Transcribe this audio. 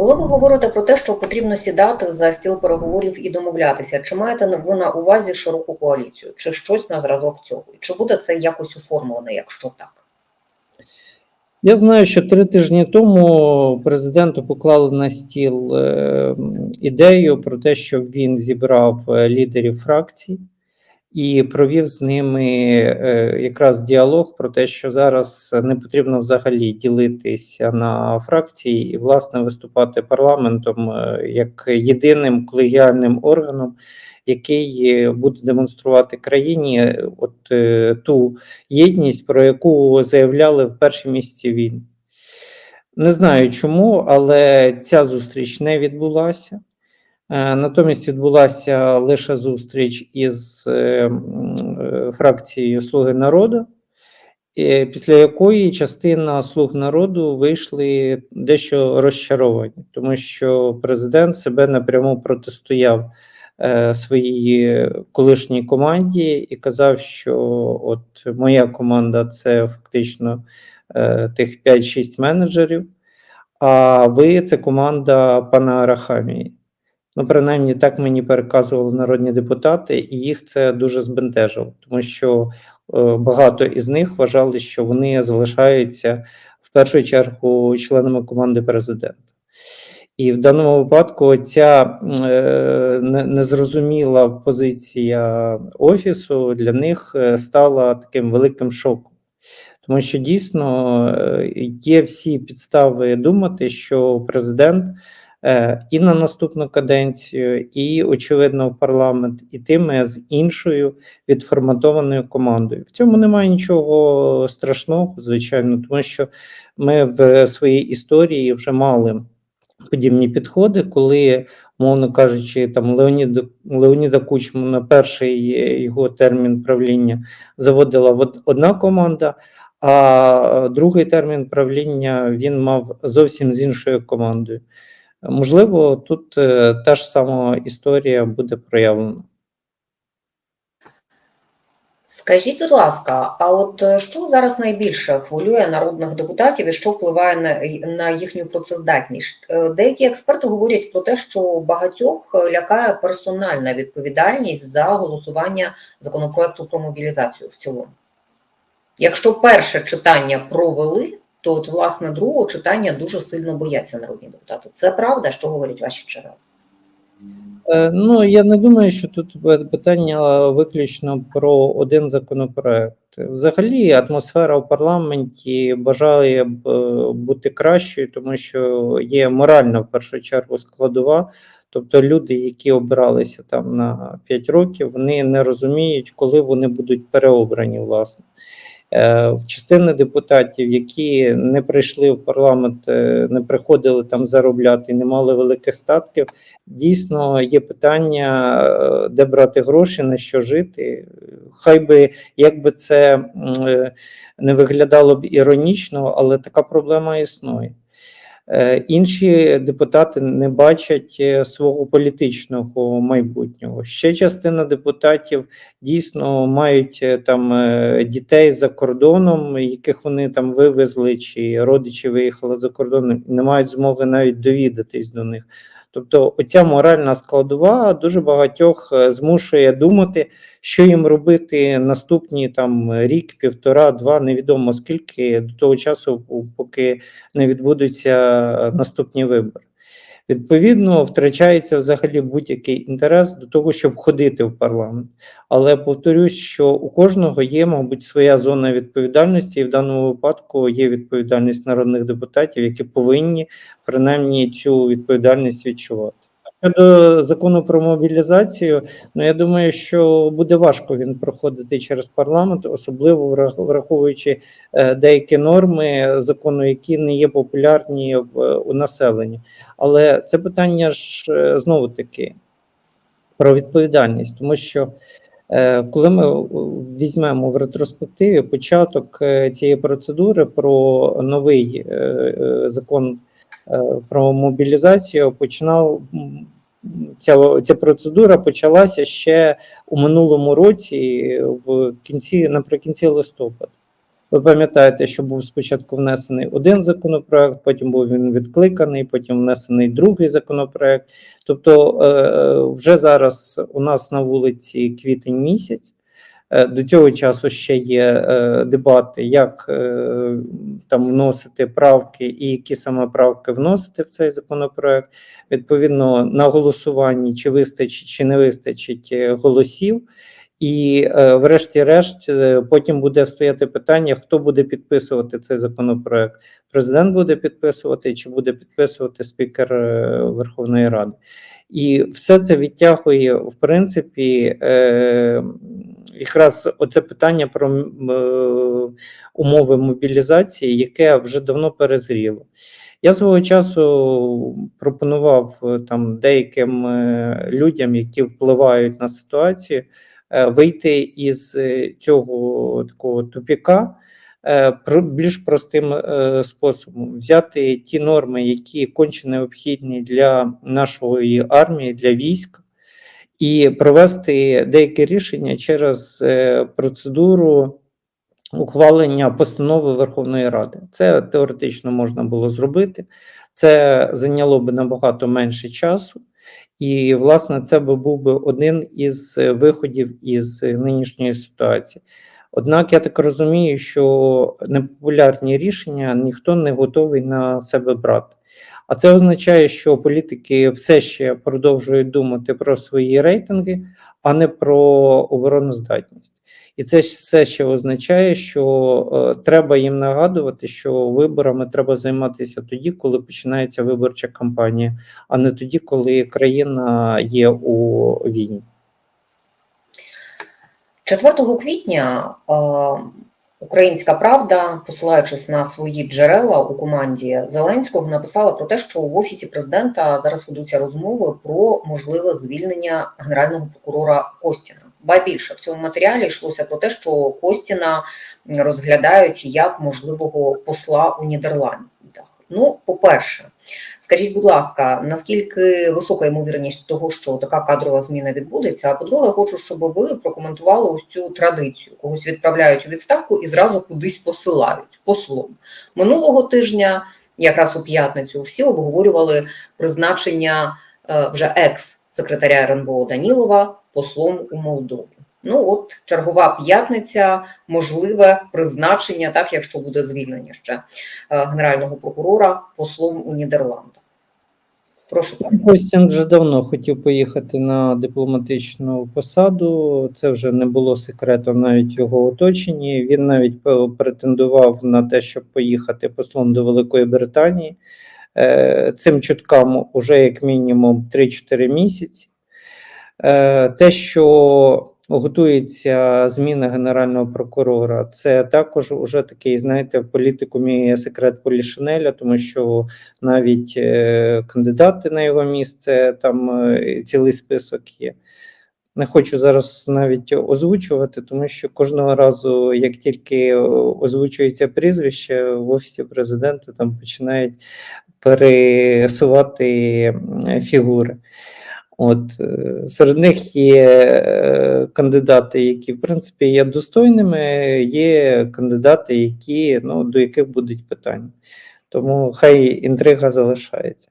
Коли ви говорите про те, що потрібно сідати за стіл переговорів і домовлятися, чи маєте ви на увазі широку коаліцію, чи щось на зразок цього? Чи буде це якось оформлене, якщо так? Я знаю, що три тижні тому президенту поклали на стіл е, ідею про те, щоб він зібрав е, лідерів фракцій і провів з ними е, якраз діалог про те, що зараз не потрібно взагалі ділитися на фракції і, власне, виступати парламентом е, як єдиним колегіальним органом, який е, буде демонструвати країні от ту єдність, про яку заявляли в перші місяці війни. Не знаю чому, але ця зустріч не відбулася. Е, Натомість відбулася лише зустріч із е, е, фракцією Слуги народу, після якої частина слуг народу вийшли дещо розчаровані, тому що президент себе напряму протистояв своїй колишній команді і казав, що от моя команда це фактично тих 5-6 менеджерів, а ви це команда пана Арахамії. Ну, принаймні, так мені переказували народні депутати, і їх це дуже збентежило, тому що е, багато із них вважали, що вони залишаються в першу чергу членами команди президента. І в даному випадку ця е, незрозуміла позиція офісу для них е, стала таким великим шоком. Тому що дійсно є всі підстави думати, що президент і на наступну каденцію, і, очевидно, в парламент ітиме з іншою відформатованою командою. В цьому немає нічого страшного, звичайно, тому що ми в своїй історії вже мали подібні підходи, коли, мовно кажучи, там Леоніда, Леоніда Кучму на перший е, його термін правління заводила одна команда, а другий термін правління він мав зовсім з іншою командою. Можливо, тут е, та ж сама історія буде проявлена. Скажіть, будь ласка, а от е, що зараз найбільше хвилює народних депутатів і що впливає на, на їхню працездатність? Е, Деякі експерти говорять про те, що багатьох лякає персональна відповідальність за голосування законопроекту про мобілізацію в цілому. Якщо перше читання провели, то от, власне другого читання дуже сильно бояться народні депутати. Це правда, що говорять ваші джерела? Е, Ну, я не думаю, що тут питання виключно про один законопроект. Взагалі, атмосфера в парламенті бажає е, бути кращою, тому що є моральна в першу чергу складова. Тобто люди, які обиралися там на 5 років, вони не розуміють, коли вони будуть переобрані, власне. Е, В частини депутатів, які не прийшли в парламент, е, не приходили там заробляти, не мали великих статків, дійсно є питання, е, де брати гроші, на що жити. Хай би як би це не виглядало б іронічно, але така проблема існує. Е, Інші депутати не бачать е, свого політичного майбутнього. Ще частина депутатів дійсно мають е, там дітей за кордоном, яких вони там вивезли, чи родичі виїхали за кордон, не мають змоги навіть довідатись до них. Тобто, оця моральна складова дуже багатьох е, змушує думати, що їм робити наступні там рік, півтора, два, невідомо скільки до того часу, поки не відбудуться е, наступні вибори. Відповідно, втрачається взагалі будь-який інтерес до того, щоб ходити в парламент. Але повторюсь, що у кожного є, мабуть, своя зона відповідальності, і в даному випадку є відповідальність народних депутатів, які повинні принаймні цю відповідальність відчувати. Щодо закону про мобілізацію, ну я думаю, що буде важко він проходити через парламент, особливо врах- враховуючи е, деякі норми закону, які не є популярні в у населенні. Але це питання ж е, знову таки про відповідальність, тому що е, коли ми візьмемо в ретроспективі початок цієї процедури про новий закон про мобілізацію, починав ця, ця процедура почалася ще у минулому році, в кінці наприкінці листопада. Ви пам'ятаєте, що був спочатку внесений один законопроект, потім був він відкликаний, потім внесений другий законопроект. Тобто, е, вже зараз у нас на вулиці квітень місяць. Е, До цього часу ще є е, дебати, як е, там вносити правки і які саме правки вносити в цей законопроект. Відповідно, на голосуванні чи вистачить, чи не вистачить голосів. І, врешті-решт, потім буде стояти питання, хто буде підписувати цей законопроект. Президент буде підписувати, чи буде підписувати спікер Верховної Ради. І все це відтягує, в принципі, е, якраз оце питання про е, умови мобілізації, яке вже давно перезріло. Я свого часу пропонував е, там деяким е, людям, які впливають на ситуацію, е, вийти із цього такого тупіка більш простим е, способом, взяти ті норми, які конче необхідні для нашої армії, для військ, і провести деякі рішення через е, процедуру ухвалення постанови Верховної Ради. Це теоретично можна було зробити. Це зайняло би набагато менше часу, і, власне, це би був би один із е, виходів із е, нинішньої ситуації. Однак я так розумію, що непопулярні рішення ніхто не готовий на себе брати. А це означає, що політики все ще продовжують думати про свої рейтинги, а не про обороноздатність. І це все ще означає, що е, треба їм нагадувати, що виборами треба займатися тоді, коли починається виборча кампанія, а не тоді, коли країна є у війні. 4 квітня е, Українська Правда, посилаючись на свої джерела у команді Зеленського, написала про те, що в офісі президента зараз ведуться розмови про можливе звільнення генерального прокурора Костіна. Ба більше в цьому матеріалі йшлося про те, що Костіна розглядають як можливого посла у Нідерландах. Ну, по-перше, скажіть, будь ласка, наскільки висока ймовірність того, що така кадрова зміна відбудеться? А по-друге, хочу, щоб ви прокоментували ось цю традицію. Когось відправляють у відставку і зразу кудись посилають послом. Минулого тижня, якраз у п'ятницю, всі обговорювали призначення е, вже екс-секретаря РНБО Данілова послом у Молдову. Ну от чергова п'ятниця, можливе призначення, так якщо буде звільнення ще е, генерального прокурора послом у Нідерландах. Прошу. Костян вже давно хотів поїхати на дипломатичну посаду. Це вже не було секретом навіть його оточенні. Він навіть претендував на те, щоб поїхати послом до Великої Британії. Е, Цим чуткам уже як мінімум 3-4 місяці. Е, Те, що готується зміна генерального прокурора, це також уже такий, знаєте, в політикумі секрет Полішинеля, тому що навіть е, кандидати на його місце, там е, цілий список є. Не хочу зараз навіть озвучувати, тому що кожного разу, як тільки озвучується прізвище в офісі президента, там починають пересувати фігури. От е, серед них є е, кандидати, які в принципі є достойними, є кандидати, які ну до яких будуть питання. Тому хай інтрига залишається.